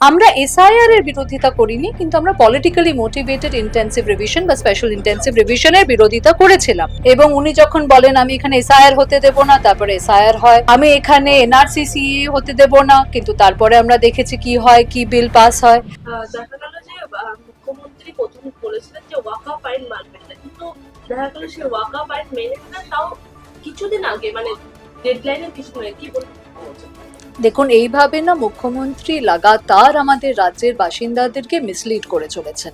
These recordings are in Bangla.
আমরা এসআইআর এর বিরোধিতা করিনি, কিন্তু আমরা পলিটিক্যালি মোটিভেটেড ইন্টেন্সিভ রিভিশন বা স্পেশাল ইন্টেন্সিভ রিভিশনের বিরোধিতা করেছিলাম। এবং উনি যখন বলেন, আমি এখানে এসআইআর হতে দেব না, তারপরে এসআইআর হয়, আমি এখানে এনআরসিসি হতে দেব না, কিন্তু তারপরে আমরা দেখেছি কি হয়, কি বিল পাস হয়। দেখা গেল যে মুখ্যমন্ত্রী প্রথম বলেছিলেন যে, ওয়াকা আইন মানবেন না। কিন্তু দেখা গেল সে ওয়াকা আইন মেনে না, তাও কিছুদিন আগে মানে ডেডলাইনের কিছু কি বলবেন দেখুন, এইভাবে না মুখ্যমন্ত্রী লাগাতার আমাদের রাজ্যের বাসিন্দাদেরকে মিসলিড করে চলেছেন।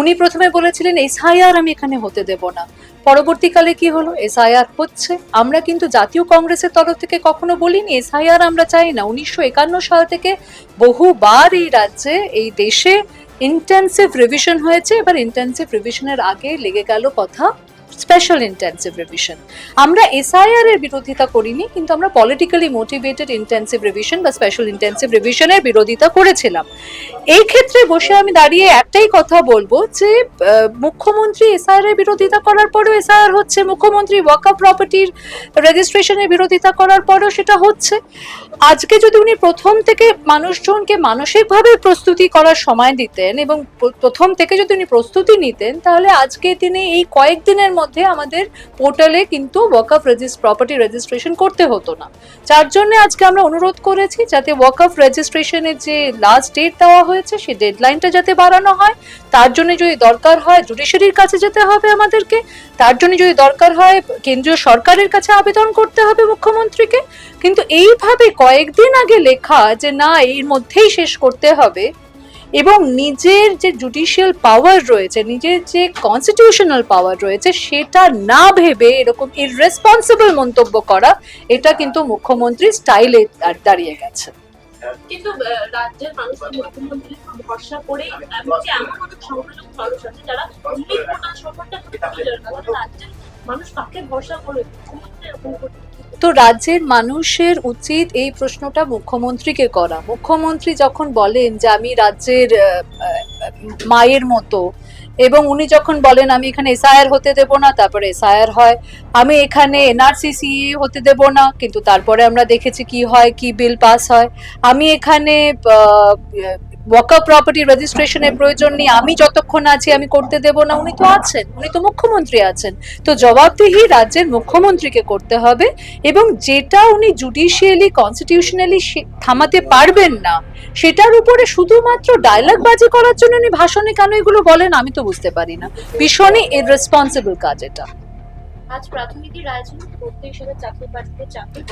উনি প্রথমে বলেছিলেন, এসআইআর আমি এখানে হতে দেব না। পরবর্তীকালে কি হলো? এসআইআর হচ্ছে। আমরা কিন্তু জাতীয় কংগ্রেসের তরফ থেকে কখনো বলিনি, এসআইআর আমরা চাই না। উনিশশো একান্ন সাল থেকে বহুবার এই রাজ্যে, এই দেশে ইন্টেন্সিভ রিভিশন হয়েছে। এবার ইন্টেন্সিভ রিভিশনের আগে লেগে গেল কথা স্পেশাল ইন্টেন্সিভ রিভিশন আমরা এসআইআর এর বিরোধিতা করিনি, কিন্তু আমরা পলিটিক্যালি মোটিভেটেড ইন্টেন্সিভ রিভিশন বা স্পেশাল ইন্টেন্সিভ রিভিশনের বিরোধিতা করেছিলাম। এই ক্ষেত্রে বসে আমি দাঁড়িয়ে একটাই কথা বলব যে মুখ্যমন্ত্রী এসআইআর এর বিরোধিতা করার পরেও এসআইআর হচ্ছে মুখ্যমন্ত্রী ওয়াকা প্রপার্টির রেজিস্ট্রেশনের বিরোধিতা করার পরেও সেটা হচ্ছে। আজকে যদি উনি প্রথম থেকে মানুষজনকে মানসিকভাবে প্রস্তুতি করার সময় দিতেন এবং প্রথম থেকে যদি উনি প্রস্তুতি নিতেন, তাহলে আজকে তিনি এই কয়েকদিনের মধ্যে আমাদের পোর্টালে কিন্তু ওয়াকআপ রেজিস্ট প্রপার্টি রেজিস্ট্রেশন করতে হতো না। যার জন্য আজকে আমরা অনুরোধ করেছি যাতে ওয়াকআপ রেজিস্ট্রেশনের যে লাস্ট ডেট দেওয়া হয়েছে, সেই ডেডলাইনটা যাতে বাড়ানো হয়, তার জন্য যদি দরকার হয় জুডিশিয়ারির কাছে যেতে হবে আমাদেরকে, তার জন্য যদি দরকার হয় কেন্দ্রীয় সরকারের কাছে আবেদন করতে হবে মুখ্যমন্ত্রীকে। কিন্তু এইভাবে কয়েকদিন আগে লেখা যে না, এর মধ্যেই শেষ করতে হবে, এবং নিজের যে জুডিশিয়াল পাওয়ার রয়েছে, নিজের যে কনস্টিটিউশনাল পাওয়ার রয়েছে, সেটা না ভেবে এরকম ইররেসপন্সিবল মন্তব্য করা, এটা কিন্তু মুখ্যমন্ত্রীর স্টাইলে দাঁড়িয়ে গেছে। কিন্তু রাজ্যের মানুষ তো মুখ্যমন্ত্রীর উপর ভরসা করে এমনকি এমন অনেক সংখ্যালঘু মানুষ আছে যারা ভোটার রাজ্যের মানুষ কাকে ভরসা করে মুখ্যমন্ত্রী এরকম করতে তো রাজ্যের মানুষের উচিত এই প্রশ্নটা মুখ্যমন্ত্রীকে করা। মুখ্যমন্ত্রী যখন বলেন যে আমি রাজ্যের মায়ের মতো এবং উনি যখন বলেন, আমি এখানে এসআইআর হতে দেব না, তারপরে এসআইআর হয়। আমি এখানে এনআরসিসি হতে দেব না, কিন্তু তারপরে আমরা দেখেছি কি হয়, কি বিল পাস হয়। আমি এখানে ওয়াকা প্রপার্টি রেজিস্ট্রেশনের প্রয়োজন নেই। আমি যতক্ষণ আছি, আমি করতে দেব না। উনি তো আছেন। উনি তো মুখ্যমন্ত্রী আছেন। তো জবাবদিহি রাজ্যের মুখ্যমন্ত্রীকে করতে হবে এবং যেটা উনি জুডিশিয়ালি কনস্টিটিউশনালি থামাতে পারবেন না, সেটার উপরে শুধুমাত্র ডায়লগ বাজি করার জন্য উনি ভাষণে কেন এগুলো বলেন, আমি তো বুঝতে পারি না। ভীষণই ইররেসপন্সিবল কাজ এটা। আজ প্রাথমিকই রাজনীতি ভর্তি হিসেবে চাকরি প্রার্থীদের চাকরি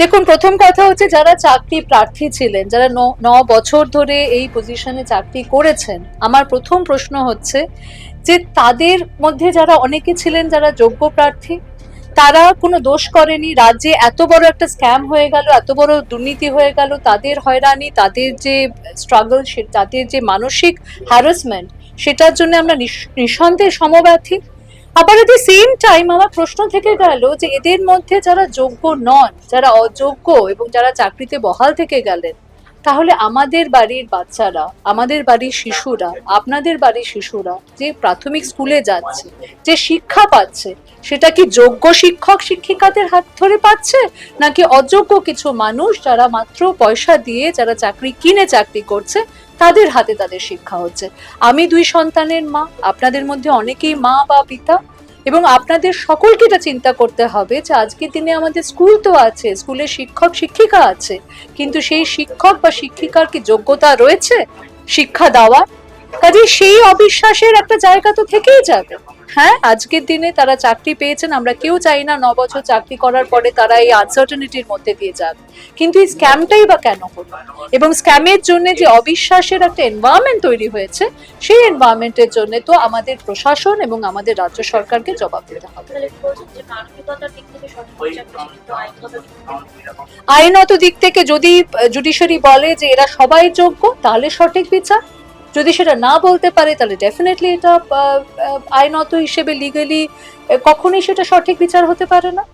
দেখুন, প্রথম কথা হচ্ছে যারা চাকরি প্রার্থী ছিলেন, যারা ন বছর ধরে এই পজিশনে চাকরি করেছেন, আমার প্রথম প্রশ্ন হচ্ছে যে তাদের মধ্যে যারা অনেকে ছিলেন, যারা যোগ্য প্রার্থী, তারা কোনো দোষ করেনি? রাজ্যে এত বড় একটা স্ক্যাম হয়ে গেল, এত বড় দুর্নীতি হয়ে গেল, তাদের হয়রানি, তাদের যে স্ট্রাগল তাদের যে মানসিক হ্যারাসমেন্ট সেটার জন্য আমরা নিঃসন্দেহে সমব্যথী। আবার এট সেম টাইম আমার প্রশ্ন থেকে গেল যে এদের মধ্যে যারা যোগ্য নন, যারা অযোগ্য এবং যারা চাকরিতে বহাল থেকে গেলেন, তাহলে আমাদের বাড়ির বাচ্চারা, আমাদের বাড়ির শিশুরা, আপনাদের বাড়ির শিশুরা যে প্রাথমিক স্কুলে যাচ্ছে, যে শিক্ষা পাচ্ছে, সেটা কি যোগ্য শিক্ষক শিক্ষিকাদের হাত ধরে পাচ্ছে? নাকি অযোগ্য কিছু মানুষ যারা মাত্র পয়সা দিয়ে যারা চাকরি কিনে চাকরি করছে তাদের হাতে তাদের শিক্ষা হচ্ছে। আমি দুই সন্তানের মা, আপনাদের মধ্যে অনেকেই মা বা পিতা, এবং আপনাদের সকলকে এটা চিন্তা করতে হবে যে আজকের দিনে আমাদের স্কুল তো আছে, স্কুলে শিক্ষক, শিক্ষিকা আছে, কিন্তু সেই শিক্ষক বা শিক্ষিকার কি যোগ্যতা রয়েছে? শিক্ষা দেওয়ার? কাজে সেই অবিশ্বাসের একটা জায়গা তো থেকেই যাবে। হ্যাঁ আজকের দিনে তারা চাকরি পেয়েছেন আমরা কেউ চাই না ন বছর চাকরি করার পরে তারা এই আনসার্টেনিটির মধ্যে দিয়ে যাক। কিন্তু এই স্ক্যামটাই বা কেন হলো? এবং স্ক্যামের জন্য যে অবিশ্বাসের একটা এনভায়রনমেন্ট তৈরি হয়েছে সেই এনভায়রনমেন্টের জন্য তো আমাদের প্রশাসন এবং আমাদের রাজ্য সরকারকে জবাব দিতে হবে। আইনত দিক থেকে যদি জুডিশিয়ারি বলে যে এরা সবাই যোগ্য তাহলে সঠিক বিচার। যদি সেটা না বলতে পারে, তাহলে ডেফিনেটলি এটা আইনত হিসেবে লিগালি কখনই সেটা সঠিক বিচার হতে পারে না।